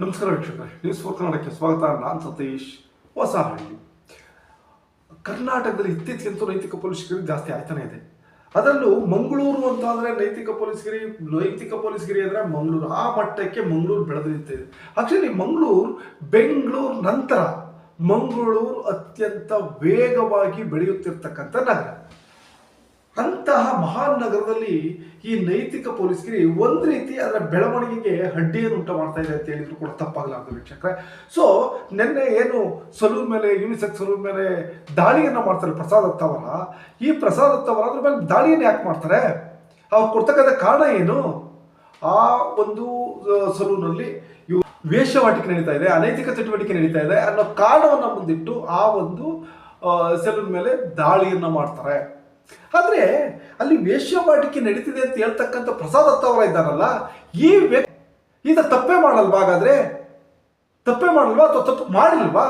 ನಮಸ್ಕಾರ ವೀಕ್ಷಕರೇ news four ಕನ್ನಡಕ್ಕೆ ಸ್ವಾಗತ. ನಾನು ಸತೀಶ್ ಹೊಸಹಳ್ಳಿ ಕರ್ನಾಟಕದಲ್ಲಿ ಇತ್ತೀಚೆಗಂತೂ ನೈತಿಕ ಪೊಲೀಸ್ಗಿರಿ ಜಾಸ್ತಿ ಆಗ್ತಾನೆ ಇದೆ. ಅದರಲ್ಲೂ ಮಂಗಳೂರು ಅಂತ ಅಂದರೆ ನೈತಿಕ ಪೊಲೀಸ್ಗಿರಿ ನೈತಿಕ ಪೊಲೀಸ್ಗಿರಿ ಅಂದರೆ ಮಂಗಳೂರು. ಆ ಮಟ್ಟಕ್ಕೆ ಮಂಗಳೂರು ಬೆಳೆದು ನಿಂತಿದೆ ಆಕ್ಚುಲಿ ಮಂಗಳೂರು ಬೆಂಗಳೂರು ನಂತರ ಮಂಗಳೂರು ಅತ್ಯಂತ ವೇಗವಾಗಿ ಬೆಳೆಯುತ್ತಿರ್ತಕ್ಕಂಥ ನಗರ. ಅಂತಹ ಮಹಾನ್ ನಗರದಲ್ಲಿ ಈ ನೈತಿಕ ಪೊಲೀಸ್ಗಿರಿ ಒಂದು ರೀತಿ ಅದರ ಬೆಳವಣಿಗೆಗೆ ಅಡ್ಡಿಯನ್ನು ಉಂಟು ಮಾಡ್ತಾ ಇದೆ ಅಂತ ಹೇಳಿದ್ರು ಕೂಡ ತಪ್ಪಾಗಲಾರ್ದು ವೀಕ್ಷಕರೇ. ಸೊ ನಿನ್ನೆ ಏನು ಸಲೂನ್ ಮೇಲೆ ಯೂನಿಸೆಕ್ಸ್ ಸಲೂನ್ ಮೇಲೆ ದಾಳಿಯನ್ನು ಮಾಡ್ತಾರೆ ಪ್ರಸಾದ್ ಅತ್ತವರ. ಈ ಪ್ರಸಾದ್ ಅತ್ತವರ ಅದ್ರ ಮೇಲೆ ದಾಳಿಯನ್ನು ಯಾಕೆ ಮಾಡ್ತಾರೆ? ಅವ್ರು ಕೊಡ್ತಕ್ಕಂಥ ಕಾರಣ ಏನು? ಆ ಒಂದು ಸಲೂನಲ್ಲಿ ಇವು ವೇಷವಾಟಿಕೆ ನಡೀತಾ ಇದೆ, ಅನೈತಿಕ ಚಟುವಟಿಕೆ ನಡೀತಾ ಇದೆ ಅನ್ನೋ ಕಾರಣವನ್ನು ಮುಂದಿಟ್ಟು ಆ ಒಂದು ಸಲೂನ್ ಮೇಲೆ ದಾಳಿಯನ್ನು ಮಾಡ್ತಾರೆ. ಆದ್ರೆ ಅಲ್ಲಿ ವೇಶ್ಯವಾಟಿಕೆ ನಡೀತಿದೆ ಅಂತ ಹೇಳ್ತಕ್ಕಂಥ ಪ್ರಸಾದ್ ಅತ್ತವರ ಇದ್ದಾರಲ್ಲ ಈ ವ್ಯಕ್ತಿ ಈತ ತಪ್ಪೇ ಮಾಡಲ್ವಾ? ಹಾಗಾದ್ರೆ ತಪ್ಪೇ ಮಾಡಲ್ವಾ ಅಥವಾ ತಪ್ಪು ಮಾಡಿಲ್ವಾ?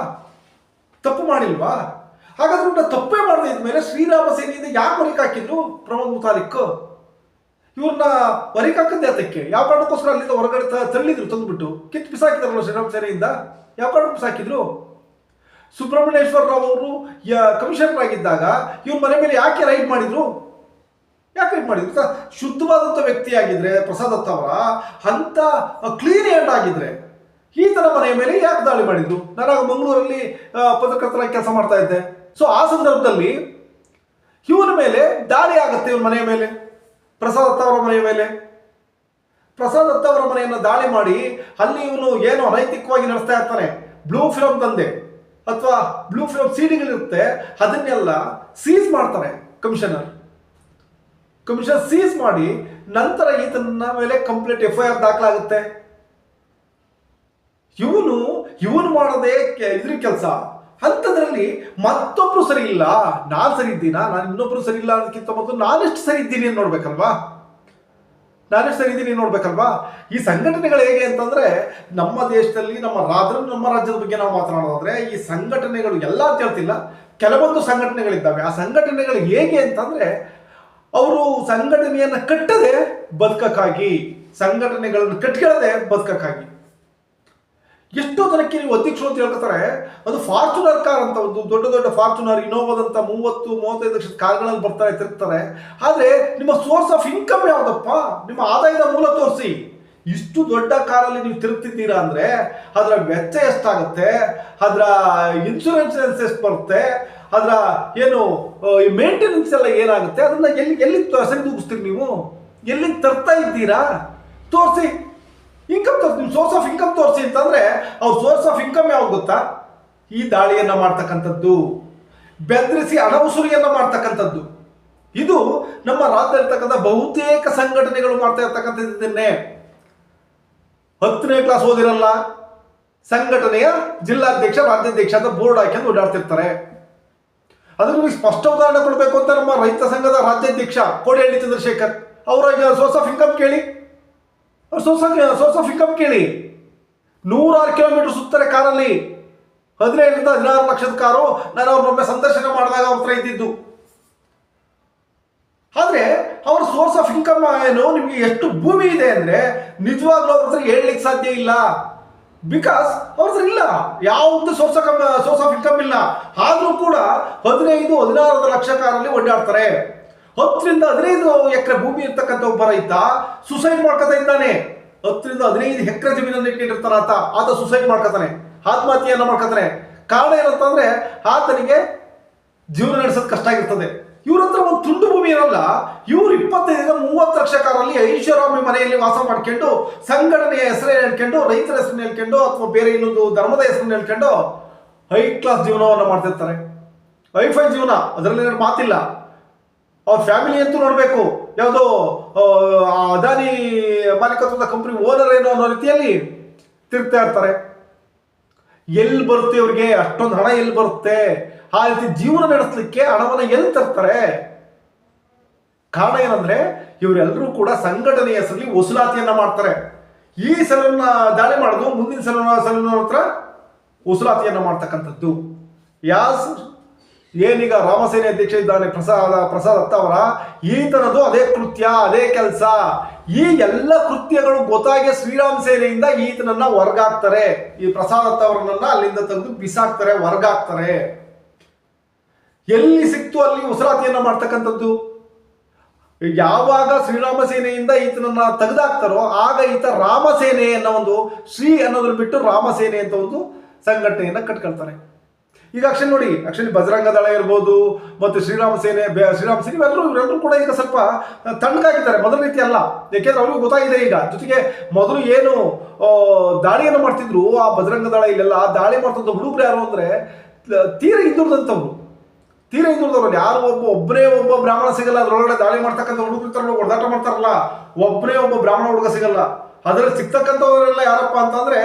ತಪ್ಪು ಮಾಡಿಲ್ವಾ? ಹಾಗಾದ್ರೆ ಊಟ ತಪ್ಪೇ ಮಾಡಿದ ಇದ್ಮೇಲೆ ಶ್ರೀರಾಮ ಸೇನೆಯಿಂದ ಯಾಕೆ ಹೊರಗೆ ಹಾಕಿದ್ರು? ಪ್ರಮೋದ್ ಮುತಾಲಿಕ್. ಇವ್ರನ್ನ ಹೊರಗೆ ಹಾಕಿದ್ದೆ ಅದಕ್ಕೆ ಯಾವ ಕಾರಣಕ್ಕೋಸ್ಕರ ಅಲ್ಲಿಂದ ಹೊರಗಡೆ ತಳ್ಳಿದ್ರು ತಂದ್ಬಿಟ್ಟು? ಕಿತ್ತು ಬಿಸಾಕಿದ್ರಲ್ಲ ಶ್ರೀರಾಮ ಸೇನೆಯಿಂದ? ಯಾವ ಕಾರಣಕ್ಕೆ ಬಿಸಾಕಿದ್ರು ಸುಬ್ರಹ್ಮಣ್ಯೇಶ್ವರ ರಾವ್ ಅವರು ಕಮಿಷನರ್ ಆಗಿದ್ದಾಗ ಇವ್ರ ಮನೆ ಮೇಲೆ ಯಾಕೆ ರೈಡ್ ಮಾಡಿದ್ರು? ಯಾಕೆ ರೈಡ್ ಮಾಡಿದ್ರು? ಶುದ್ಧವಾದಂಥ ವ್ಯಕ್ತಿಯಾಗಿದ್ರೆ ಪ್ರಸಾದ್ ಅವರ ಅಂತ ಕ್ಲೀನ್ ಹ್ಯಾಂಡ್ ಆಗಿದ್ರೆ ಈ ಥರ ಮನೆಯ ಮೇಲೆ ಯಾಕೆ ದಾಳಿ ಮಾಡಿದ್ರು? ನಾನು ಮಂಗಳೂರಲ್ಲಿ ಆ, ಪತ್ರಕರ್ತರಾಗಿ ಕೆಲಸ ಮಾಡ್ತಾ ಇದ್ದೆ. ಸೊ ಆ ಸಂದರ್ಭದಲ್ಲಿ ಇವನ ಮೇಲೆ ದಾಳಿ ಆಗುತ್ತೆ ಇವನ ಮನೆಯ ಮೇಲೆ ಪ್ರಸಾದ್ ಅವರ ಮನೆಯ ಮೇಲೆ. ಪ್ರಸಾದ್ ಅವರ ಮನೆಯನ್ನು ದಾಳಿ ಮಾಡಿ ಅಲ್ಲಿ ಇವನು ಏನು ಅನೈತಿಕವಾಗಿ ನಡೆಸ್ತಾ ಇರ್ತಾನೆ? ಬ್ಲೂ ಫಿಲಮ್ ತಂದೆ. ಅಥವಾ ಬ್ಲೂ ಫಿಲಮ್ ಇರುತ್ತೆ, ಅದನ್ನೆಲ್ಲ ಸೀಸ್ ಮಾಡ್ತಾರೆ ಕಮಿಷನರ್ ಕಮಿಷನರ್ ಸೀಸ್ ಮಾಡಿ ನಂತರ ಈತನ ಮೇಲೆ ಕಂಪ್ಲೀಟ್ ಎಫ್ ಐ ಆರ್ ದಾಖಲಾಗುತ್ತೆ. ಇವನು ಇವನು ಮಾಡೋದೇ ಇದ್ರ ಕೆಲಸ. ಅಂಥದ್ರಲ್ಲಿ ಮತ್ತೊಬ್ರು ಸರಿ ಇಲ್ಲ. ನಾನು ಸರಿ ಇದ್ದೀನಾ? ನಾನು ಇನ್ನೊಬ್ರು ಸರಿ ಇಲ್ಲ ಅನ್ನೋದಕ್ಕಿಂತ ಮೊದಲು ನಾನೆಷ್ಟು ಸರಿ ಇದ್ದೀನಿ ನೋಡ್ಬೇಕಲ್ವಾ? ಸರಿ ಇದೀನಿ ನೋಡ್ಬೇಕಲ್ವಾ? ಈ ಸಂಘಟನೆಗಳು ಹೇಗೆ ಅಂತಂದ್ರೆ, ನಮ್ಮ ದೇಶದಲ್ಲಿ, ನಮ್ಮ ರಾಜ್ಯ ನಮ್ಮ ರಾಜ್ಯದ ಬಗ್ಗೆ ನಾವು ಮಾತನಾಡೋದಾದ್ರೆ, ಈ ಸಂಘಟನೆಗಳು ಎಲ್ಲ ಅಂತ ಹೇಳ್ತಿಲ್ಲ, ಕೆಲವೊಂದು ಸಂಘಟನೆಗಳಿದ್ದಾವೆ. ಆ ಸಂಘಟನೆಗಳು ಹೇಗೆ ಅಂತಂದ್ರೆ, ಅವರು ಸಂಘಟನೆಯನ್ನು ಕಟ್ಟದೆ ಬದುಕಕ್ಕಾಗಿ, ಸಂಘಟನೆಗಳನ್ನು ಕಟ್ಕೊಳ್ಳದೆ ಬದುಕಕ್ಕಾಗಿ. ಎಷ್ಟೋ ಜನಕ್ಕೆ ನೀವು ಅಧ್ಯಕ್ಷರು ಅಂತ ಹೇಳ್ತಾರೆ ಅದು ಫಾರ್ಚುನರ್ ಕಾರ್ ಅಂತ ಒಂದು ದೊಡ್ಡ ದೊಡ್ಡ ಫಾರ್ಚುನರ್, ಇನೋವಾದಂತ ಮೂವತ್ತು, ಮೂವತ್ತೈದು ಲಕ್ಷದ ಕಾರ್ಗಳಲ್ಲಿ ಬರ್ತಾರೆ, ತಿರುಗ್ತಾರೆ. ಆದರೆ ನಿಮ್ಮ ಸೋರ್ಸ್ ಆಫ್ ಇನ್ಕಮ್ ಯಾವುದಪ್ಪ? ನಿಮ್ಮ ಆದಾಯದ ಮೂಲ ತೋರಿಸಿ. ಇಷ್ಟು ದೊಡ್ಡ ಕಾರಲ್ಲಿ ನೀವು ತಿರುಗ್ತಿದ್ದೀರಾ ಅಂದ್ರೆ ಅದರ ವೆಚ್ಚ ಎಷ್ಟಾಗುತ್ತೆ? ಅದರ ಇನ್ಶೂರೆನ್ಸ್ ಎಷ್ಟು ಬರುತ್ತೆ? ಅದರ ಏನು ಮೇಂಟೆನೆನ್ಸ್ ಎಲ್ಲ ಏನಾಗುತ್ತೆ? ಅದನ್ನ ಎಲ್ಲಿ ಎಲ್ಲಿ ಸರಿ ನೀವು? ಎಲ್ಲಿ ತರ್ತಾ ಇದ್ದೀರಾ? ತೋರಿಸಿ. ಇನ್ಕಮ್ ತೋರಿಸಿ ನಿಮ್ಮ ಸೋರ್ಸ್ ಆಫ್ ಇನ್ಕಮ್ ತೋರಿಸಿ ಅಂತಂದ್ರೆ, ಅವ್ರ ಸೋರ್ಸ್ ಆಫ್ ಇನ್ಕಮ್ ಯಾವ್ದು ಗೊತ್ತಾ? ಈ ದಾಳಿಯನ್ನ ಮಾಡ್ತಕ್ಕಂಥದ್ದು, ಬೆದರಿಸಿ ಹಣ ವಸೂಲಿಯನ್ನು ಮಾಡ್ತಕ್ಕಂಥದ್ದು. ಇದು ನಮ್ಮ ರಾಜ್ಯದಲ್ಲಿರ್ತಕ್ಕಂಥ ಬಹುತೇಕ ಸಂಘಟನೆಗಳು ಮಾಡ್ತಾ ಇರ್ತಕ್ಕಂಥದ್ದೇನೆ ಇದನ್ನೇ ಹತ್ತನೇ ಕ್ಲಾಸ್ ಓದಿರಲ್ಲ, ಸಂಘಟನೆಯ ಜಿಲ್ಲಾಧ್ಯಕ್ಷ, ರಾಜ್ಯಾಧ್ಯಕ್ಷ ಅಂತ ಬೋರ್ಡ್ ಹಾಕೊಂಡು ಓಡಾಡ್ತಿರ್ತಾರೆ. ನಿಮಗೆ ಸ್ಪಷ್ಟ ಉದಾಹರಣೆ ಕೊಡಬೇಕು ಅಂತ ನಮ್ಮ ರೈತ ಸಂಘದ ರಾಜ್ಯಾಧ್ಯಕ್ಷ, ಕೋಡಿಹಳ್ಳಿ ಚಂದ್ರಶೇಖರ್. ಅವರ ಸೋರ್ಸ್ ಆಫ್ ಇನ್ಕಮ್ ಕೇಳಿ. ಅವ್ರ source of source of income ಕೇಳಿ. ನೂರಾರು ಕಿಲೋಮೀಟರ್ ಸುತ್ತಾರೆ ಕಾರಲ್ಲಿ ಹದಿನೈದರಿಂದ ಹದಿನಾರು ಲಕ್ಷದ ಕಾರು ನಾನು ಅವ್ರನ್ನೊಮ್ಮೆ ಸಂದರ್ಶನ ಮಾಡಿದಾಗ ಅವ್ರ ಹತ್ರ ಇದ್ದಿದ್ದು. ಆದರೆ ಅವ್ರ ಸೋರ್ಸ್ ಆಫ್ ಇನ್ಕಮ್ ಏನು, ನಿಮಗೆ ಎಷ್ಟು ಭೂಮಿ ಇದೆ ಅಂದ್ರೆ ನಿಜವಾಗ್ಲೂ ಅವ್ರ ಹತ್ರ ಹೇಳಲಿಕ್ಕೆ ಸಾಧ್ಯ ಇಲ್ಲ. ಬಿಕಾಸ್ ಅವ್ರ ಹತ್ರ ಇಲ್ಲ. ಯಾವುದು source of source of income ಇಲ್ಲ. ಆದರೂ ಕೂಡ ಹದಿನೈದು ಹದಿನಾರು ಲಕ್ಷ ಕಾರಲ್ಲಿ ಓಡಾಡ್ತಾರೆ. ಹತ್ತರಿಂದ ಹದಿನೈದು ಎಕರೆ ಭೂಮಿ ಇರ್ತಕ್ಕಂಥ ಒಬ್ಬ ರೈತ ಸುಸೈಡ್ ಮಾಡ್ಕೊತಾ ಇದ್ದಾನೆ. ಹತ್ತರಿಂದ ಹದಿನೈದು ಎಕರೆ ಜಮೀನನ್ನು ಇಟ್ಕೊಂಡಿರ್ತಾನ ಆತ. ಆತ ಸುಸೈಡ್ ಮಾಡ್ಕೊತಾನೆ. ಆತ್ಮಹತ್ಯೆಯನ್ನು ಮಾಡ್ಕೊತಾನೆ. ಕಾರಣ ಏನಂತಂದ್ರೆ ಆತನಿಗೆ ಜೀವನ ನಡೆಸೋದು ಕಷ್ಟ ಆಗಿರ್ತದೆ. ಇವ್ರ ಹತ್ರ ಒಂದು ತುಂಡು ಭೂಮಿ ಇರಲ್ಲ. ಇವ್ರು ಇಪ್ಪತ್ತೈದರಿಂದ ಮೂವತ್ತು ಲಕ್ಷ ಕಾರಲ್ಲಿ ಐಷಾರಾಮಿ ಮನೆಯಲ್ಲಿ ವಾಸ ಮಾಡ್ಕೊಂಡು, ಸಂಘಟನೆಯ ಹೆಸರೇ ಹೇಳ್ಕೊಂಡು, ರೈತರ ಹೆಸರನ್ನ ಹೇಳ್ಕೊಂಡು, ಅಥವಾ ಬೇರೆ ಇನ್ನೊಂದು ಧರ್ಮದ ಹೆಸರನ್ನ ಹೇಳ್ಕೊಂಡು ಹೈ ಕ್ಲಾಸ್ ಜೀವನವನ್ನು ಮಾಡ್ತಿರ್ತಾರೆ. ಹೈಫೈ ಜೀವನ. ಅದರಲ್ಲಿ ಮಾತಿಲ್ಲ. ಅವ್ರ ಫ್ಯಾಮಿಲಿ ಅಂತೂ ನೋಡಬೇಕು. ಯಾವುದೋ ಅದಾನಿ ಮಾಲೀಕತ್ವದ ಕಂಪ್ನಿ ಓನರ್ ಏನೋ ಅನ್ನೋ ರೀತಿಯಲ್ಲಿ ತಿರುಗ್ತಾ ಇರ್ತಾರೆ. ಎಲ್ಲಿ ಬರುತ್ತೆ ಅವ್ರಿಗೆ ಅಷ್ಟೊಂದು ಹಣ ಎಲ್ಲಿ ಬರುತ್ತೆ? ಆ ರೀತಿ ಜೀವನ ನಡೆಸಲಿಕ್ಕೆ ಹಣವನ್ನು ಎಲ್ಲಿ ತರ್ತಾರೆ? ಕಾರಣ ಏನಂದ್ರೆ ಇವರೆಲ್ಲರೂ ಕೂಡ ಸಂಘಟನೆಯ ಹೆಸರಲ್ಲಿ ವಸೂಲಾತಿಯನ್ನ ಮಾಡ್ತಾರೆ. ಈ ಸಲನ್ನ ದಾಳಿ ಮಾಡೋದು ಮುಂದಿನ ಸಲ ಸಲನ ಹತ್ರ ವಸೂಲಾತಿಯನ್ನ ಮಾಡ್ತಕ್ಕಂಥದ್ದು. ಯಾಸ್ ಏನೀಗ ರಾಮಸೇನೆ ಅಧ್ಯಕ್ಷ ಇದ್ದಾನೆ ಪ್ರಸಾದ, ಪ್ರಸಾದ್ ಅತ್ತವರ ಅವರ ಈತನದು ಅದೇ ಕೃತ್ಯ, ಅದೇ ಕೆಲಸ. ಈ ಎಲ್ಲ ಕೃತ್ಯಗಳು ಗೊತ್ತಾಗಿ ಶ್ರೀರಾಮ ಸೇನೆಯಿಂದ ಈತನನ್ನ ಹೊರಗಾಕ್ತಾರೆ ಈ ಪ್ರಸಾದ್ ಅತ್ತವರನ್ನ ಅಲ್ಲಿಂದ ತೆಗೆದು ಬಿಸಾಕ್ತಾರೆ ಹೊರಗಾಕ್ತಾರೆ ಎಲ್ಲಿ ಸಿಕ್ತು ಅಲ್ಲಿ ಉಸಿರಾತಿಯನ್ನ ಮಾಡ್ತಕ್ಕಂಥದ್ದು? ಯಾವಾಗ ಶ್ರೀರಾಮ ಸೇನೆಯಿಂದ ಈತನನ್ನ ತೆಗೆದಾಕ್ತಾರೋ ಆಗ ಈತ ರಾಮಸೇನೆ ಅನ್ನೋ ಒಂದು ಶ್ರೀ ಅನ್ನೋದನ್ನ ಬಿಟ್ಟು ರಾಮಸೇನೆ ಅಂತ ಒಂದು ಸಂಘಟನೆಯನ್ನ ಕಟ್ಕೊಳ್ತಾರೆ ಈಗ ಅಕ್ಷನ್ ನೋಡಿ ಆಕ್ಚುಲಿ ಬಜರಂಗ ದಳ ಇರ್ಬೋದು, ಮತ್ತು ಶ್ರೀರಾಮ ಸೇನೆ ಶ್ರೀರಾಮ ಸೇನೆ ಇವೆಲ್ಲರೂ ಇವರೆಲ್ಲರೂ ಕೂಡ ಈಗ ಸ್ವಲ್ಪ ತಣ್ಣಗಾಗಿದ್ದಾರೆ, ಮೊದಲ ರೀತಿ ಅಲ್ಲ. ಯಾಕೆಂದ್ರೆ ಅವ್ರಿಗೂ ಗೊತ್ತಾಗಿದೆ ಈಗ. ಜೊತೆಗೆ ಮೊದಲು ಏನು ದಾಳಿಯನ್ನು ಮಾಡ್ತಿದ್ರು, ಆ ಬಜರಂಗ ದಳ ಇಲ್ಲೆಲ್ಲ, ಆ ದಾಳಿ ಮಾಡ್ತಂಥ ಹುಡುಗರು ಯಾರು ಅಂದ್ರೆ ತೀರ ಹಿಂದುಳಿದಂಥವ್ರು. ತೀರ ಹಿಂದುಳಿದವ್ರು. ಯಾರು ಒಬ್ಬ ಒಬ್ಬನೇ ಒಬ್ಬ ಬ್ರಾಹ್ಮಣ ಸಿಗಲ್ಲ, ಅದರೊಳಗಡೆ ದಾಳಿ ಮಾಡ್ತಕ್ಕಂಥ ಹುಡುಗರು ಹೊಡೆದಾಟ ಮಾಡ್ತಾರಲ್ಲ, ಒಬ್ಬನೇ ಒಬ್ಬ ಬ್ರಾಹ್ಮಣ ಹುಡುಗ ಸಿಗಲ್ಲ. ಅದರಲ್ಲಿ ಸಿಗ್ತಕ್ಕಂಥವರೆಲ್ಲ ಯಾರಪ್ಪ ಅಂತಂದ್ರೆ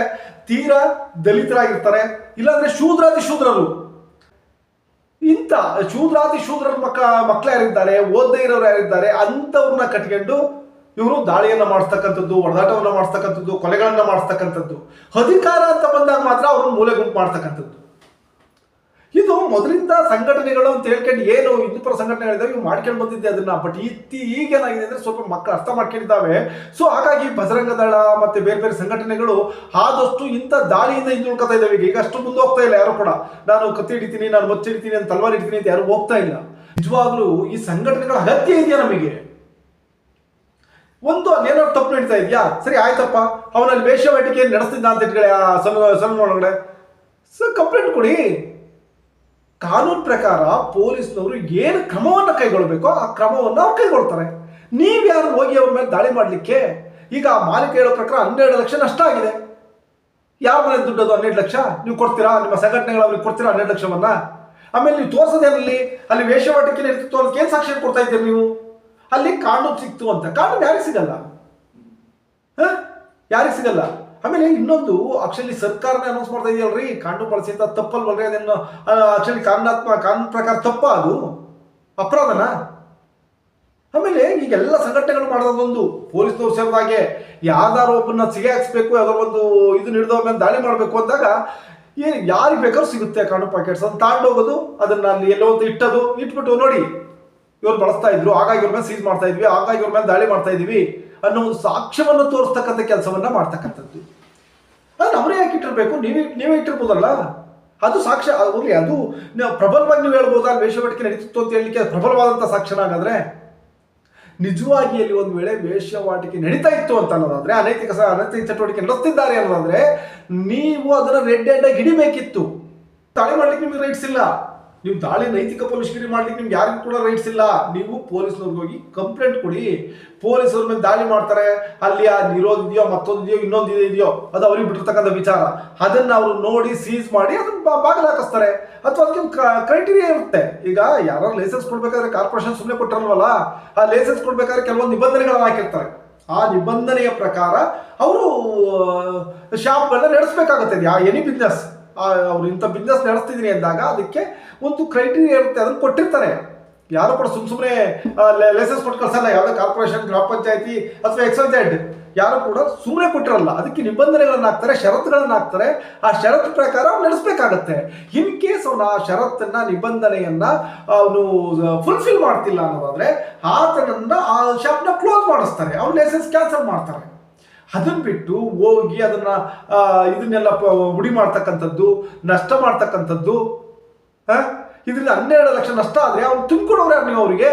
ತೀರಾ ದಲಿತರಾಗಿರ್ತಾರೆ, ಇಲ್ಲಾಂದ್ರೆ ಶೂದ್ರಾತಿ ಶೂದ್ರರು. ಇಂಥ ಶೂದ್ರಾತಿ ಶೂದ್ರರ ಮಕ್ಕ ಮಕ್ಕಳು ಯಾರಿದ್ದಾರೆ, ಓದದೇ ಇರೋರು ಯಾರಿದ್ದಾರೆ, ಅಂಥವ್ರನ್ನ ಕಟ್ಕೊಂಡು ಇವರು ದಾಳಿಯನ್ನ ಮಾಡಿಸ್ತಕ್ಕಂಥದ್ದು, ಒಡದಾಟವನ್ನು ಮಾಡಿಸ್ತಕ್ಕಂಥದ್ದು, ಕೊಲೆಗಳನ್ನ ಮಾಡಿಸ್ತಕ್ಕಂಥದ್ದು. ಅಧಿಕಾರ ಅಂತ ಬಂದಾಗ ಮಾತ್ರ ಅವ್ರನ್ನ ಮೂಲೆ ಗುಂಪು ಮಾಡ್ತಕ್ಕಂಥದ್ದು. ಇದು ಮೊದಲಿಂದ ಸಂಘಟನೆಗಳು ಅಂತ ಹೇಳ್ಕೊಂಡು ಏನು ಇನ್ನಿತರ ಸಂಘಟನೆಗಳಿದ್ದಾವೆ ಇವು ಮಾಡ್ಕೊಂಡು ಬಂದಿದ್ದೆ ಅದನ್ನ. ಬಟ್ ಇತ್ತಿ ಈಗೇನಾಗಿದೆ ಅಂದ್ರೆ ಸ್ವಲ್ಪ ಮಕ್ಕಳು ಅರ್ಥ ಮಾಡ್ಕೊಂಡಿದ್ದಾವೆ. ಸೊ ಹಾಗಾಗಿ ಬಜರಂಗ ದಳ ಮತ್ತೆ ಬೇರೆ ಬೇರೆ ಸಂಘಟನೆಗಳು ಆದಷ್ಟು ಇಂಥ ದಾಳಿಯಿಂದ ಹಿಂದುಳ್ಕೊತಾ ಇದ್ದಾವೆ. ಈಗ ಈಗ ಅಷ್ಟು ಮುಂದೆ ಹೋಗ್ತಾ ಇಲ್ಲ ಯಾರು ಕೂಡ. ನಾನು ಕತ್ತಿ ಹಿಡಿತೀನಿ, ನಾನು ಮಚ್ಚಿ ಹಿಡಿತೀನಿ ಅಂತ ತಲ್ವಾರ್ ಹಿಡಿತೀನಿ ಅಂತ ಯಾರು ಹೋಗ್ತಾ ಇಲ್ಲ. ನಿಜವಾಗ್ಲೂ ಈ ಸಂಘಟನೆಗಳ ಅಗತ್ಯ ಇದೆಯಾ ನಮಗೆ? ಒಂದು ಅದೇನಾದ್ರು ತಪ್ಪು ನಡೀತಾ ಇದೆಯಾ? ಸರಿ, ಆಯ್ತಪ್ಪ. ಅವನಲ್ಲಿ ವೇಷವಾಟಿಕೆ ನಡೆಸ್ತಿದ್ದ ಅಂತ ಇಟ್ಕೊಳ್ಳಿ ಆ ಸಲ ಸಲ ಒಳಗಡೆ ಸೊ ಕಂಪ್ಲೇಂಟ್ ಕೊಡಿ. ಕಾನೂನು ಪ್ರಕಾರ ಪೊಲೀಸ್ನವರು ಏನು ಕ್ರಮವನ್ನು ಕೈಗೊಳ್ಳಬೇಕೋ ಆ ಕ್ರಮವನ್ನು ಅವ್ರು ಕೈಗೊಳ್ತಾರೆ. ನೀವು ಯಾರು ಹೋಗಿ ಅವ್ರ ಮೇಲೆ ದಾಳಿ ಮಾಡಲಿಕ್ಕೆ? ಈಗ ಆ ಮಾಲೀಕ ಹೇಳೋ ಪ್ರಕಾರ ಹನ್ನೆರಡು ಲಕ್ಷ ನಷ್ಟ ಆಗಿದೆ. ಯಾರ ಮನೆ ದುಡ್ಡು ಅದು ಹನ್ನೆರಡು ಲಕ್ಷ? ನೀವು ಕೊಡ್ತೀರಾ? ನಿಮ್ಮ ಸಂಘಟನೆಗಳು ಅವ್ರಿಗೆ ಕೊಡ್ತೀರಾ ಹನ್ನೆರಡು ಲಕ್ಷವನ್ನ? ಆಮೇಲೆ ನೀವು ತೋರಿಸೋದೇನಲ್ಲಿ ಅಲ್ಲಿ ವೇಷವಾಟಕ್ಕೆ ನಡೀತಿತ್ತು ಅದಕ್ಕೆ ಏನು ಸಾಕ್ಷಿ ಕೊಡ್ತಾ ಇದ್ದೀರಿ ನೀವು? ಅಲ್ಲಿ ಕಾನೂನು ಸಿಕ್ತು ಅಂತ. ಕಾನೂನು ಯಾರಿಗೆ ಸಿಗಲ್ಲ. ಯಾರಿಗೆ ಸಿಗಲ್ಲ. ಆಮೇಲೆ ಇನ್ನೊಂದು ಆಕ್ಚುಲಿ ಸರ್ಕಾರನೇ ಅನೌನ್ಸ್ ಮಾಡ್ತಾ ಇದೆಯಲ್ರಿ, ಕಾನೂನು ಪಾಲಿಸಿ ಅಂತ ತಪ್ಪಲ್ವಲ್ರಿ? ಅದನ್ನು ಆಕ್ಚುಲಿ ಕಾನೂನಾತ್ಮ, ಕಾನೂನು ಪ್ರಕಾರ ತಪ್ಪ ಅದು? ಅಪರಾಧನ? ಆಮೇಲೆ ಈಗೆಲ್ಲ ಸಂಘಟನೆಗಳು ಮಾಡೋದೊಂದು ಪೊಲೀಸ್ನವ್ರು ಸೇರಿದಾಗೆ ಯಾವ್ದಾರು ಒಬ್ಬನ ಸಿಗೆ ಹಾಕ್ಸ್ಬೇಕು ಯಾವ್ದಾರು ಒಂದು ಇದು ಹಿಡಿದವ್ರ ದಾಳಿ ಮಾಡಬೇಕು ಅಂದಾಗ, ಏ, ಯಾರಿಗೆ ಬೇಕಾದ್ರೂ ಸಿಗುತ್ತೆ ಕಾನೂನು ಪ್ಯಾಕೆಟ್ಸ್ ಅಂತ ತಗೊಂಡೋಗೋದು ಅದನ್ನ ಅಲ್ಲಿ ಎಲ್ಲೋ ಒಂದು ಇಟ್ಟದು, ಇಟ್ಬಿಟ್ಟು ನೋಡಿ. ಇವ್ರು ಬಳಸ್ತಾ ಇದ್ರು, ಹಾಗಾಗಿ ಇವ್ರ ಮೇಲೆ ಸೀಸ್ ಮಾಡ್ತಾ ಇದ್ವಿ, ಹಾಗಾಗಿ ಇವ್ರ ಮೇಲೆ ದಾಳಿ ಮಾಡ್ತಾ ಇದೀವಿ ಅನ್ನೋ ಒಂದು ಸಾಕ್ಷ್ಯವನ್ನು ತೋರಿಸ್ತಕ್ಕಂಥ ಕೆಲಸವನ್ನ ಮಾಡ್ತಕ್ಕಂಥದ್ದು. ಅದು ಅವರೇ ಯಾಕೆ ಇಟ್ಟಿರ್ಬೇಕು ನೀವೇ ನೀವೇ ಇಟ್ಟಿರ್ಬೋದಲ್ಲ? ಅದು ಸಾಕ್ಷ್ಯ ಹೋಗ್ಲಿ, ಅದು ಪ್ರಬಲವಾಗಿ ನೀವು ಹೇಳ್ಬೋದಾ? ವೇಷವಾಟಿಕೆ ನಡೀತಿತ್ತು ಅಂತ ಹೇಳಲಿಕ್ಕೆ ಪ್ರಬಲವಾದಂಥ ಸಾಕ್ಷ್ಯನ ಹಾಗಾದ್ರೆ? ನಿಜವಾಗಿ ಅಲ್ಲಿ ಒಂದು ವೇಳೆ ವೇಷವಾಟಿಕೆ ನಡೀತಾ ಇತ್ತು ಅಂತ ಅನ್ನೋದಾದ್ರೆ, ಅನೈತಿಕ ಅನೈತಿಕ ಚಟುವಟಿಕೆ ನಡೆಸ್ತಿದ್ದಾರೆ ಅನ್ನೋದಾದ್ರೆ, ನೀವು ಅದನ್ನು ರೆಡ್ ಆಗಿ ಹಿಡಿಬೇಕಿತ್ತು. ತಡೆ ಮಾಡ್ಲಿಕ್ಕೆ ನಿಮಗೆ ರೈಟ್ಸ್ ಇಲ್ಲ. ನೀವು ದಾಳಿ ನೈತಿಕ ಪೊಲೀಸ್ಗಿರಿ ಮಾಡ್ಲಿಕ್ಕೆ ನಿಮ್ಗೆ ಯಾರಿಗೂ ಕೂಡ ರೈಟ್ಸ್ ಇಲ್ಲ. ನೀವು ಪೊಲೀಸ್ನವ್ರಿಗೆ ಹೋಗಿ ಕಂಪ್ಲೇಂಟ್ ಕೊಡಿ. ಪೊಲೀಸವ್ರ ಮೇಲೆ ದಾಳಿ ಮಾಡ್ತಾರೆ. ಅಲ್ಲಿ ಆ ಇದೆಯೋ, ಮತ್ತೊಂದು ಇದೆಯೋ, ಇನ್ನೊಂದು ಇದೆ ಇದೆಯೋ, ಅದು ಅವ್ರಿಗೆ ಬಿಟ್ಟಿರ್ತಕ್ಕಂಥ ವಿಚಾರ. ಅದನ್ನ ಅವರು ನೋಡಿ ಸೀಸ್ ಮಾಡಿ ಅದನ್ನ ಬಾಗಿಲು ಹಾಕಿಸ್ತಾರೆ. ಅಥವಾ ಅದಕ್ಕೆ ಕ್ರೈಟೀರಿಯಾ ಇರುತ್ತೆ. ಈಗ ಯಾರು ಲೈಸೆನ್ಸ್ ಕೊಡ್ಬೇಕಾದ್ರೆ ಕಾರ್ಪೊರೇಷನ್ ಸುಮ್ಮನೆ ಕೊಟ್ಟಿರಲ್ವಲ್ಲ? ಆ ಲೈಸೆನ್ಸ್ ಕೊಡ್ಬೇಕಾದ್ರೆ ಕೆಲವೊಂದು ನಿಬಂಧನೆಗಳನ್ನ ಹಾಕಿರ್ತಾರೆ. ಆ ನಿಬಂಧನೆಯ ಪ್ರಕಾರ ಅವರು ಶಾಪ್ಗಳನ್ನ ನಡೆಸಬೇಕಾಗುತ್ತೆ. ಎನಿ ಬಿಸ್ನೆಸ್ ಅವ್ರು ಇಂಥ ಬಿಸ್ನೆಸ್ ನಡೆಸ್ತಿದ್ದೀನಿ ಅಂದಾಗ ಅದಕ್ಕೆ ಒಂದು ಕ್ರೈಟೀರಿಯಾ ಇರುತ್ತೆ, ಅದನ್ನು ಕೊಟ್ಟಿರ್ತಾರೆ. ಯಾರು ಕೂಡ ಸುಮ್ಮ ಸುಮ್ಮನೆ ಲೈಸೆನ್ಸ್ ಕೊಟ್ಟು ಕಳ್ಸಲ್ಲ, ಯಾವುದೇ ಕಾರ್ಪೊರೇಷನ್ ಗ್ರಾಮ ಪಂಚಾಯತಿ ಅಥವಾ ಎಕ್ಸೈಜೆಡ್ ಯಾರು ಕೂಡ ಸುಮ್ಮನೆ ಕೊಟ್ಟಿರಲ್ಲ. ಅದಕ್ಕೆ ನಿಬಂಧನೆಗಳನ್ನ ಹಾಕ್ತಾರೆ, ಷರತ್ತುಗಳನ್ನ ಹಾಕ್ತಾರೆ. ಆ ಷರತ್ತು ಪ್ರಕಾರ ಅವ್ರು ನಡೆಸಬೇಕಾಗತ್ತೆ. ಇನ್ ಕೇಸ್ ಅವನು ಆ ಷರತ್ತನ್ನು, ನಿಬಂಧನೆಯನ್ನ ಅವನು ಫುಲ್ಫಿಲ್ ಮಾಡ್ತಿಲ್ಲ ಅನ್ನೋದಾದ್ರೆ ಆತನನ್ನ ಆ ಶಾಪ್ನ ಕ್ಲೋಸ್ ಮಾಡಿಸ್ತಾರೆ. ಅವ್ನ ಲೈಸೆನ್ಸ್ ಕ್ಯಾನ್ಸಲ್ ಮಾಡ್ತಾರೆ. ಅದನ್ನ ಬಿಟ್ಟು ಹೋಗಿ ಅದನ್ನ ಇದನ್ನೆಲ್ಲ ಉಡಿ ಮಾಡ್ತಕ್ಕಂಥದ್ದು, ನಷ್ಟ ಮಾಡ್ತಕ್ಕಂಥದ್ದು ಹಾಂ ಇದರಿಂದ ಹನ್ನೆರಡು ಲಕ್ಷ ನಷ್ಟ ಆದ್ರೆ ಅವ್ರು ತುಂಬಿಕೊಡೋರು ಯಾರು ನೀವು ಅವರಿಗೆ.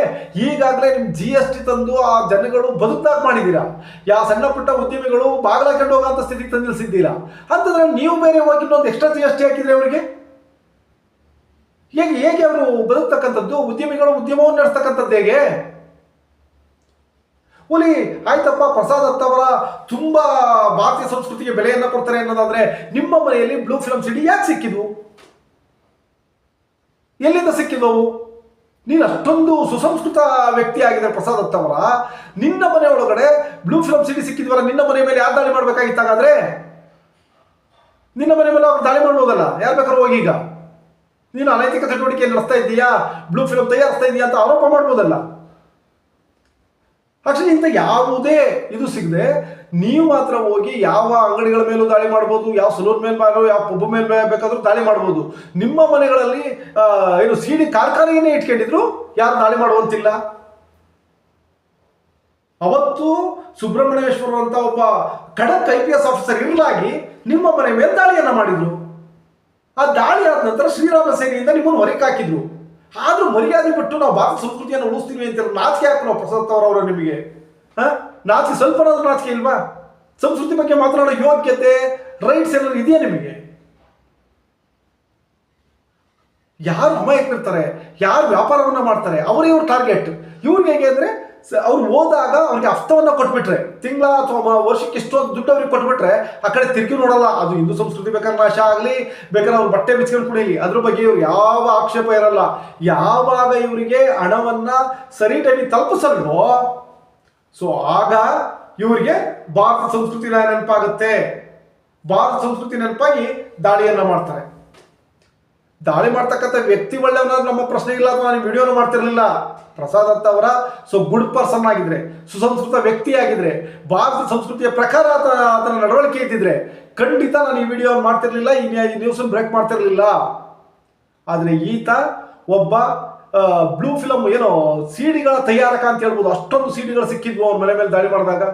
ಈಗಾಗಲೇ ನಿಮ್ಮ ಜಿ ಎಸ್ ಟಿ ತಂದು ಆ ಜನಗಳು ಬದುಕ್ದಾಗ ಮಾಡಿದ್ದೀರಾ ಯಾ ಸಣ್ಣ ಪುಟ್ಟ ಉದ್ಯಮಿಗಳು ಬಾಗಿಲಾಕೊಂಡು ಹೋಗೋಂಥ ಸ್ಥಿತಿಗೆ ತಂದು ನಿಲ್ಸಿದ್ದೀರಾ ಅಂತಂದ್ರೆ ನೀವು ಬೇರೆ ಹೋಗಿ ಇನ್ನೊಂದು ಎಕ್ಸ್ಟ್ರಾ ಜಿ ಎಸ್ ಟಿ ಹಾಕಿದ್ರೆ ಅವರಿಗೆ? ಹೇಗೆ ಹೇಗೆ ಅವರು ಬದುಕ್ತಕ್ಕಂಥದ್ದು? ಉದ್ಯಮಿಗಳು ಉದ್ಯಮವನ್ನು ನಡೆಸ್ತಕ್ಕಂಥದ್ದು ಹೇಗೆ? ಹುಲಿ, ಆಯ್ತಪ್ಪ, ಪ್ರಸಾದ್ ಅತ್ತವರ ತುಂಬಾ ಭಾರತೀಯ ಸಂಸ್ಕೃತಿಗೆ ಬೆಲೆಯನ್ನ ಕೊಡ್ತಾರೆ ಅನ್ನೋದಾದ್ರೆ ನಿಮ್ಮ ಮನೆಯಲ್ಲಿ ಬ್ಲೂ ಫಿಲಮ್ ಸಿಡಿ ಯಾಕೆ ಸಿಕ್ಕಿದ್ವು ಎಲ್ಲಿಂದ ಸಿಕ್ಕಿದವು ನೀನು ಅಷ್ಟೊಂದು ಸುಸಂಸ್ಕೃತ ವ್ಯಕ್ತಿ ಆಗಿದೆ ಪ್ರಸಾದ್ ಅತ್ತವರ. ನಿನ್ನ ಮನೆ ಒಳಗಡೆ ಬ್ಲೂ ಫಿಲಮ್ ಸಿಡಿ ಸಿಕ್ಕಿದ್ವಲ್ಲ, ನಿನ್ನ ಮನೆ ಮೇಲೆ ಯಾರು ದಾಳಿ ಮಾಡ್ಬೇಕಾಗಿತ್ತು ಹಾಗಾದ್ರೆ ನಿನ್ನ ಮನೆ ಮೇಲೆ ಅವ್ರು ದಾಳಿ ಮಾಡ್ಬೋದಲ್ಲ, ಯಾರು ಬೇಕಾದ್ರೂ ಹೋಗಿ ಈಗ. ನೀನು ಅನೈತಿಕ ಚಟುವಟಿಕೆಯನ್ನು ನಡೆಸ್ತಾ ಇದ್ದೀಯಾ? ಬ್ಲೂ ಫಿಲಮ್ ತಯಾರಿಸ್ತಾ ಇದೀಯಾ ಅಂತ ಆರೋಪ ಮಾಡ್ಬೋದಲ್ಲ. ಆಕ್ಚುಲಿ ಇಂಥ ಯಾವುದೇ ಇದು ಸಿಗದೆ ನೀವು ಮಾತ್ರ ಹೋಗಿ ಯಾವ ಅಂಗಡಿಗಳ ಮೇಲೂ ದಾಳಿ ಮಾಡ್ಬೋದು, ಯಾವ ಸಲೂನ್ ಮೇಲೆ ಮಾಡೋ ಯಾವ ಪಬ್ಬ ಮೇಲೆ ಬೇಕಾದರೂ ಬೇಕಾದ್ರೂ ದಾಳಿ ಮಾಡ್ಬೋದು. ನಿಮ್ಮ ಮನೆಗಳಲ್ಲಿ ಏನು ಸಿಡಿ ಕಾರ್ಖಾನೆಯನ್ನೇ ಇಟ್ಕೊಂಡಿದ್ರು, ಯಾರು ದಾಳಿ ಮಾಡುವಂತಿಲ್ಲ. ಅವತ್ತು ಸುಬ್ರಹ್ಮಣ್ಯೇಶ್ವರ ಅಂತ ಒಬ್ಬ ಖಡಕ್ ಐ ಪಿ ಎಸ್ ಆಫೀಸರ್ ಇರಲಾಗಿ ನಿಮ್ಮ ಮನೆ ಮೇಲೆ ದಾಳಿಯನ್ನ ಮಾಡಿದ್ರು. ಆ ದಾಳಿ ಆದ ನಂತರ ಶ್ರೀರಾಮ ಸೇನೆಯಿಂದ ನಿಮ್ಮನ್ನು ಹೊರಗೆ ಹಾಕಿದ್ರು. ಆದ್ರೂ ಮರ್ಯಾದೆ ಬಿಟ್ಟು ನಾವು ಭಾರತ ಸಂಸ್ಕೃತಿಯನ್ನು ಉಳಿಸ್ತೀವಿ ಅಂತ ನಾಚಿಕೆ ಹಾಕಲು ಪ್ರಸಾದ್ ಅವರವರ ನಿಮಗೆ. ಹಾ? ನಾಚಿಕೆ, ಸ್ವಲ್ಪ ನಾಚಿಕೆ ಇಲ್ವಾ? ಸಂಸ್ಕೃತಿ ಬಗ್ಗೆ ಮಾತನಾಡೋ ಯೋಗ್ಯತೆ ರೈಟ್ಸ್ ಎಲ್ಲ ಇದೆಯಾ ನಿಮಗೆ? ಯಾರು ಅಮಾಯಕರಿರ್ತಾರೆ? ಯಾರು ವ್ಯಾಪಾರವನ್ನ ಮಾಡ್ತಾರೆ? ಅವರೇ ಇವ್ರ ಟಾರ್ಗೆಟ್ ಇವ್ರಿಗೆ ಹೇಗೆ ಅಂದ್ರೆ ಅವ್ರು ಹೋದಾಗ ಅವ್ರಿಗೆ ಅಸ್ತವನ್ನ ಕೊಟ್ಬಿಟ್ರೆ. ತಿಂಗಳ ಅಥವಾ ವರ್ಷಕ್ಕೆ ಇಷ್ಟೊಂದು ದುಡ್ಡು ಅವ್ರಿಗೆ ಕೊಟ್ಬಿಟ್ರೆ, ಆ ಕಡೆ ತಿರುಗಿ ನೋಡಲ್ಲ, ಅದು ಹಿಂದೂ ಸಂಸ್ಕೃತಿ ಬೇಕಾದ್ರೆ ನಾಶ ಆಗಲಿ ಬೇಕಾದ್ರೆ ಅವ್ರು ಬಟ್ಟೆ ಬಿಚ್ಕೊಂಡು ಕುಡಿಯಲಿ ಅದ್ರ ಬಗ್ಗೆ ಇವ್ರು ಯಾವ ಆಕ್ಷೇಪ ಇರಲ್ಲ. ಯಾವಾಗ ಇವರಿಗೆ ಹಣವನ್ನ ಸರಿ ಟೈಮಿಗೆ ತಲುಪಿಸಲ್ವೋ, ಸೊ ಆಗ ಇವರಿಗೆ ಭಾರತ ಸಂಸ್ಕೃತಿನ ನೆನಪಾಗುತ್ತೆ. ಭಾರತ ಸಂಸ್ಕೃತಿ ನೆನಪಾಗಿ ದಾಳಿಯನ್ನ ಮಾಡ್ತಾರೆ. ದಾಳಿ ಮಾಡ್ತಕ್ಕಂಥ ವ್ಯಕ್ತಿ ಒಳ್ಳೆಯವನ ನಮ್ಮ ಪ್ರಶ್ನೆ ಇಲ್ಲ ಅಥವಾ ನಾನು ವಿಡಿಯೋನು ಮಾಡ್ತಿರಲಿಲ್ಲ. ಪ್ರಸಾದ್ ಅಂತ ಅವರ ಸೊ ಗುಡ್ ಪರ್ಸನ್ ಆಗಿದ್ರೆ, ಸುಸಂಸ್ಕೃತ ವ್ಯಕ್ತಿ ಆಗಿದ್ರೆ, ಭಾರತ ಸಂಸ್ಕೃತಿಯ ಪ್ರಕಾರ ಆತ ನಡವಳಿಕೆ ಇದ್ದಿದ್ರೆ ಖಂಡಿತ ನಾನು ಈ ವಿಡಿಯೋ ಮಾಡ್ತಿರ್ಲಿಲ್ಲ ಈ ನ್ಯೂಸನ್ನು ಬ್ರೇಕ್ ಮಾಡ್ತಿರ್ಲಿಲ್ಲ. ಆದರೆ ಈತ ಒಬ್ಬ ಬ್ಲೂ ಫಿಲಮ್ ಏನೋ ಸಿಡಿಗಳ ತಯಾರಕ ಅಂತ ಹೇಳ್ಬೋದು. ಅಷ್ಟೊಂದು ಸಿಡಿಗಳು ಸಿಕ್ಕಿದ್ವು ಅವ್ರ ಮನೆ ಮೇಲೆ ದಾಳಿ ಮಾಡಿದಾಗ.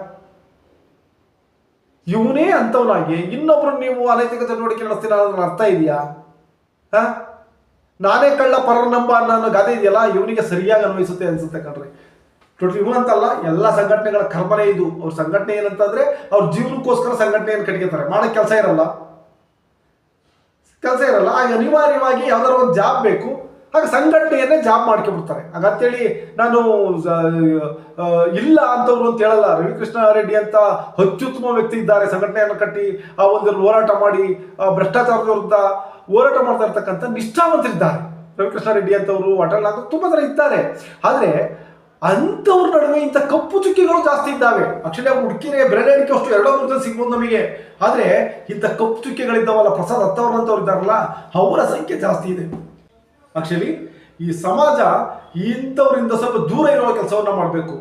ಇವನೇ ಅಂತವನಾಗಿ ಇನ್ನೊಬ್ರು ನೀವು ಅನೈತಿಕ ಚಟುವಟಿಕೆ ನಡೆಸ್ತೀರ ಅನ್ನೋದ್ರ ಅರ್ಥ ಇದೆಯಾ? ಹ? ನಾನೇ ಕಳ್ಳ ಪರನಂಬ ಅನ್ನೋ ಗಾದೆ ಇದೆಯಲ್ಲ, ಇವನಿಗೆ ಸರಿಯಾಗಿ ಅನ್ವಯಿಸುತ್ತೆ ಅನ್ಸುತ್ತೆ ಕಣ್ರಿ. ಟೋಟಲ್ ಇವು ಅಂತಲ್ಲ, ಎಲ್ಲ ಸಂಘಟನೆಗಳ ಕರ್ಮನೆ ಇದು. ಅವ್ರ ಸಂಘಟನೆ ಏನಂತಂದ್ರೆ, ಅವ್ರ ಜೀವನಕ್ಕೋಸ್ಕರ ಸಂಘಟನೆಯನ್ನು ಕಟ್ಕೋತಾರೆ. ಮಾಡಕ್ ಕೆಲಸ ಇರಲ್ಲ. ಕೆಲಸ ಇರಲ್ಲ. ಆಗ ಅನಿವಾರ್ಯವಾಗಿ ಯಾವ್ದಾರ ಒಂದು ಜಾಬ್ ಬೇಕು. ಆಗ ಸಂಘಟನೆಯನ್ನೇ ಜಾಬ್ ಮಾಡ್ಕೊಂಡ್ಬಿಡ್ತಾರೆ. ಹಾಗಂತೇಳಿ ನಾನು ಇಲ್ಲ ಅಂತವ್ರು ಅಂತ ಹೇಳಲ್ಲ. ರವಿಕೃಷ್ಣ ರೆಡ್ಡಿ ಅಂತ ಅತ್ಯುತ್ತಮ ವ್ಯಕ್ತಿ ಇದ್ದಾರೆ. ಸಂಘಟನೆಯನ್ನು ಕಟ್ಟಿ ಆ ಒಂದು ಹೋರಾಟ ಮಾಡಿ ಭ್ರಷ್ಟಾಚಾರದ ವಿರುದ್ಧ ಹೋರಾಟ ಮಾಡ್ತಾ ಇರ್ತಕ್ಕಂಥ ನಿಷ್ಠಾವಂತರಿದ್ದಾರೆ. ರವಿಕೃಷ್ಣ ರೆಡ್ಡಿ ಅಂತವರು ಅಟಲ್ ಅಂತ ತುಂಬಾ ಜನ ಇದ್ದಾರೆ. ಆದರೆ ಅಂಥವ್ರ ನಡುವೆ ಇಂಥ ಕಪ್ಪು ಚುಕ್ಕಿಗಳು ಜಾಸ್ತಿ ಇದ್ದಾವೆ. ಆಕ್ಚುಲಿ ಅವ್ರು ಹುಡುಕಿರೆ ಬೆರಳೆಣಿಕೆ ಅಷ್ಟು ಎರಡೋ ಮೂರು ಸಿಗ್ಬೋದು ನಮಗೆ. ಆದರೆ ಇಂಥ ಕಪ್ಪು ಚುಕ್ಕಿಗಳಿದ್ದಾವಲ್ಲ, ಪ್ರಸಾದ್ ಹತ್ತವ್ರಂತವ್ರು ಇದ್ದಾರಲ್ಲ, ಅವರ ಸಂಖ್ಯೆ ಜಾಸ್ತಿ ಇದೆ. ಆಕ್ಚುಲಿ ಈ ಸಮಾಜ ಇಂಥವ್ರಿಂದ ಸ್ವಲ್ಪ ದೂರ ಇರುವ ಕೆಲಸವನ್ನ ಮಾಡಬೇಕು.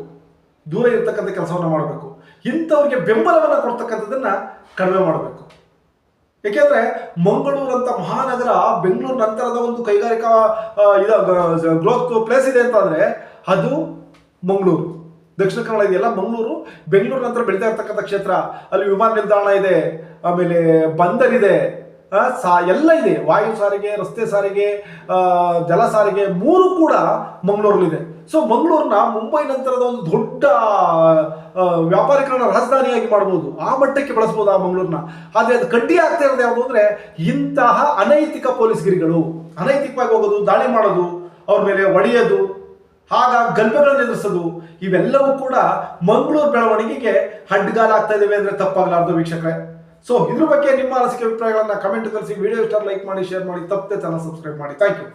ದೂರ ಇರತಕ್ಕಂಥ ಕೆಲಸವನ್ನ ಮಾಡಬೇಕು. ಇಂಥವ್ರಿಗೆ ಬೆಂಬಲವನ್ನ ಕೊಡ್ತಕ್ಕಂಥದ್ದನ್ನ ಕಡಿಮೆ ಮಾಡಬೇಕು. ಏಕೆಂದ್ರೆ ಮಂಗಳೂರು ಅಂತ ಮಹಾನಗರ ಬೆಂಗಳೂರು ನಂತರದ ಒಂದು ಕೈಗಾರಿಕಾ ಇದ ಗ್ರೋತ್ ಪ್ಲೇಸ್ ಇದೆ ಅಂತಂದ್ರೆ ಅದು ಮಂಗಳೂರು. ದಕ್ಷಿಣ ಕನ್ನಡ ಇದೆಯಲ್ಲ ಮಂಗಳೂರು. ಬೆಂಗಳೂರು ನಂತರ ಬೆಳೀತಾ ಇರ್ತಕ್ಕಂಥ ಕ್ಷೇತ್ರ. ಅಲ್ಲಿ ವಿಮಾನ ನಿಲ್ದಾಣ ಇದೆ. ಆಮೇಲೆ ಬಂದರ್ ಇದೆ ಸಾ, ಎಲ್ಲ ಇದೆ. ವಾಯು ಸಾರಿಗೆ, ರಸ್ತೆ ಸಾರಿಗೆ ಜಲ ಸಾರಿಗೆ, ಮೂರು ಕೂಡ ಮಂಗಳೂರಲ್ಲಿದೆ. ಸೊ ಮಂಗಳೂರನ್ನ ಮುಂಬೈ ನಂತರದ ಒಂದು ದೊಡ್ಡ ವ್ಯಾಪಾರೀಕರಣ ರಾಜಧಾನಿಯಾಗಿ ಮಾಡ್ಬೋದು. ಆ ಮಟ್ಟಕ್ಕೆ ಬಳಸ್ಬೋದು ಆ ಮಂಗಳೂರನ್ನ ಆದ್ರೆ ಅದು ಕಡ್ಡಿ ಆಗ್ತಾ ಇರೋದು ಯಾವುದು ಅಂದ್ರೆ, ಇಂತಹ ಅನೈತಿಕ ಪೊಲೀಸ್ಗಿರಿಗಳು ಅನೈತಿಕವಾಗಿ ಹೋಗೋದು, ದಾಳಿ ಮಾಡೋದು, ಅವ್ರ ಮೇಲೆ ಒಡೆಯೋದು, ಆಗ ಗಲ್ಭೆಗಳನ್ನು ಎದುರಿಸೋದು, ಇವೆಲ್ಲವೂ ಕೂಡ ಮಂಗಳೂರು ಬೆಳವಣಿಗೆಗೆ ಹಡ್ಗಾಲಾಗ್ತಾ ಅಂದರೆ ಅಂದ್ರೆ ತಪ್ಪಾಗಲಾರ್ದು ವೀಕ್ಷಕರೇ. ಸೊ ಇದ್ರ ಬಗ್ಗೆ ನಿಮ್ಮ ಅನಿಸಿಕೆ ಅಭಿಪ್ರಾಯಗಳನ್ನ ಕಮೆಂಟ್ ಕಳಿಸಿ ವಿಡಿಯೋ ಇಷ್ಟ ಲೈಕ್ ಮಾಡಿ ಶೇರ್ ಮಾಡಿ, ತಪ್ಪದೆ ಚಾನಲ್ ಸಬ್ಸ್ಕ್ರೈಬ್ ಮಾಡಿ. Thank you